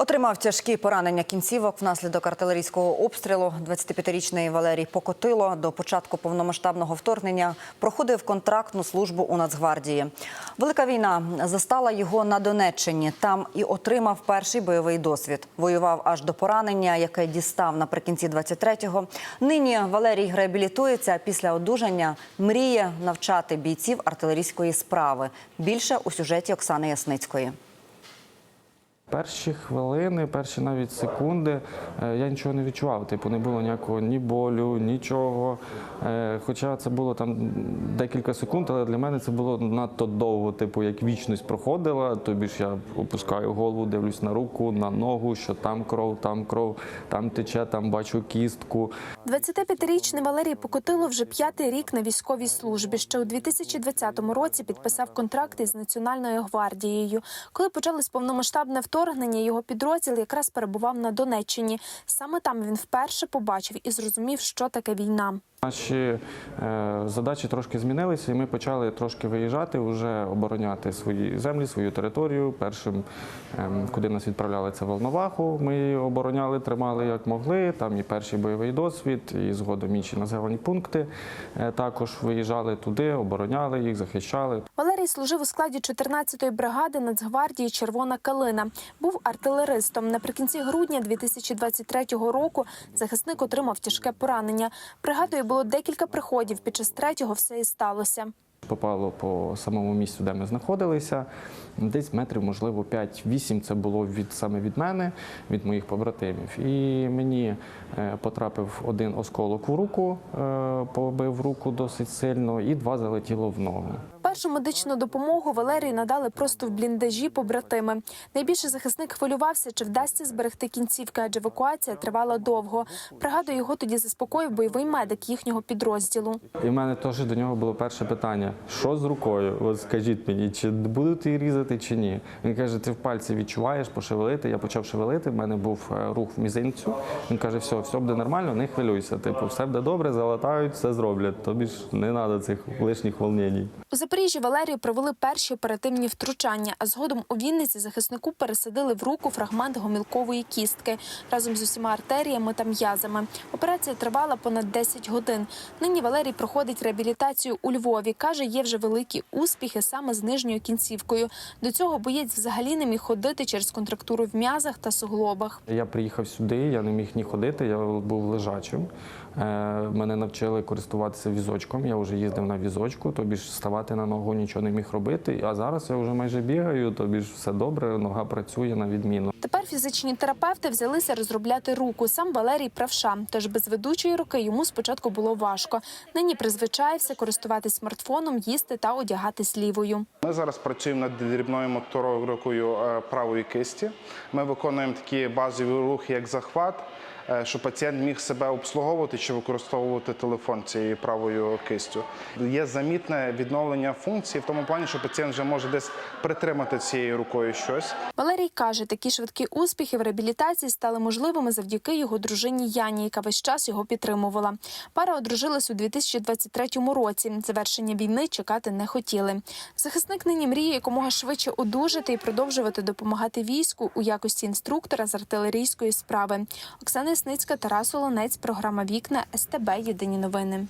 Отримав тяжкі поранення кінцівок внаслідок артилерійського обстрілу. 25-річний Валерій Покотило до початку повномасштабного вторгнення проходив контрактну службу у Нацгвардії. Велика війна застала його на Донеччині. Там і отримав перший бойовий досвід. Воював аж до поранення, яке дістав наприкінці 23-го. Нині Валерій реабілітується після одужання. Мріє навчати бійців артилерійської справи. Більше у сюжеті Оксани Ясницької. Перші хвилини, перші навіть секунди е, я нічого не відчував. Типу, не було ніякого ні болю, нічого. Е, Хоча це було там декілька секунд, але для мене це було надто довго. Типу, як вічність проходила. Тобі ж я опускаю голову, дивлюсь на руку, на ногу, що там кров, там кров, там тече, там бачу кістку. 25-річний Валерій Покотило вже п'ятий рік на військовій службі. Ще у 2020 році підписав контракт із Національною гвардією. Коли почалось повномасштабне вторгнення, його підрозділ якраз перебував на Донеччині. Саме там він вперше побачив і зрозумів, що таке війна. Наші е, задачі трошки змінилися, і ми почали трошки виїжджати, вже обороняти свої землі, свою територію. Першим, ем, куди нас відправляли, це Волноваху. Ми її обороняли, тримали як могли. Там і перший бойовий досвід, і згодом інші населені пункти. Е, також виїжджали туди, обороняли їх, захищали. Валерій служив у складі 14-ї бригади Нацгвардії Червона калина. Був артилеристом. Наприкінці грудня 2023 року захисник отримав тяжке поранення. Бригадою було декілька приходів. Під час третього все і сталося. Попало по самому місцю, де ми знаходилися. Десь метрів, можливо, 5-8 це було від саме від мене, від моїх побратимів. І мені е, потрапив один осколок в руку, е, побив руку досить сильно, і два залетіло в ногу. Першу медичну допомогу Валерію надали просто в бліндажі побратими. Найбільше захисник хвилювався, чи вдасться зберегти кінцівки, адже евакуація тривала довго. Пригадую, його тоді заспокоїв бойовий медик їхнього підрозділу. І в мене теж до нього було перше питання: що з рукою? От скажіть мені, чи будуть її різати, чи ні? Він каже: ти в пальці відчуваєш, пошевелити. Я почав шевелити. в мене був е, рух в мізинцю. Він каже: все, все буде нормально, не хвилюйся. Типу, все буде добре, залатають, все зроблять. Тобі ж не треба цих лишніх волнень. Запоріжжі Валерію провели перші оперативні втручання, а згодом у Вінниці захиснику пересадили в руку фрагмент гомілкової кістки разом з усіма артеріями та м'язами. Операція тривала понад 10 годин. Нині Валерій проходить реабілітацію у Львові. каже, є вже великі успіхи саме з нижньою кінцівкою. До цього боєць взагалі не міг ходити через контрактуру в м'язах та суглобах. Я приїхав сюди, я не міг ні ходити, я був лежачим. Е, Мене навчили користуватися візочком. Я вже їздив на візочку, тобі ж ставати на ногу нічого не міг робити. А зараз я вже майже бігаю, тобі ж все добре, нога працює на відміну. Тепер фізичні терапевти взялися розробляти руку. Сам Валерій правша. Тож без ведучої руки йому спочатку було важко. Нині призвичаєвся користуватись смартфоном, їсти та одягатись лівою. Ми зараз працюємо над дрібною моторикою е, правої кисті. Ми виконуємо такі базові рухи, як захват, е, щоб пацієнт міг себе обслуговувати чи використовувати телефон цією правою кистю. Є замітне відновлення функції в тому плані, що пацієнт вже може десь притримати цією рукою щось. Валерій каже, такі швидкі успіхи в реабілітації стали можливими завдяки його дружині Яні, яка весь час його підтримувала. Пара одружилась у 2023 році. Завершення війни чекати не хотіли. Захисник нині мріє якомога швидше одужати і продовжувати допомагати війську у якості інструктора з артилерійської справи. Оксана Ясницька, Тарас Олонець, програма Вікна СТБ. Єдині новини.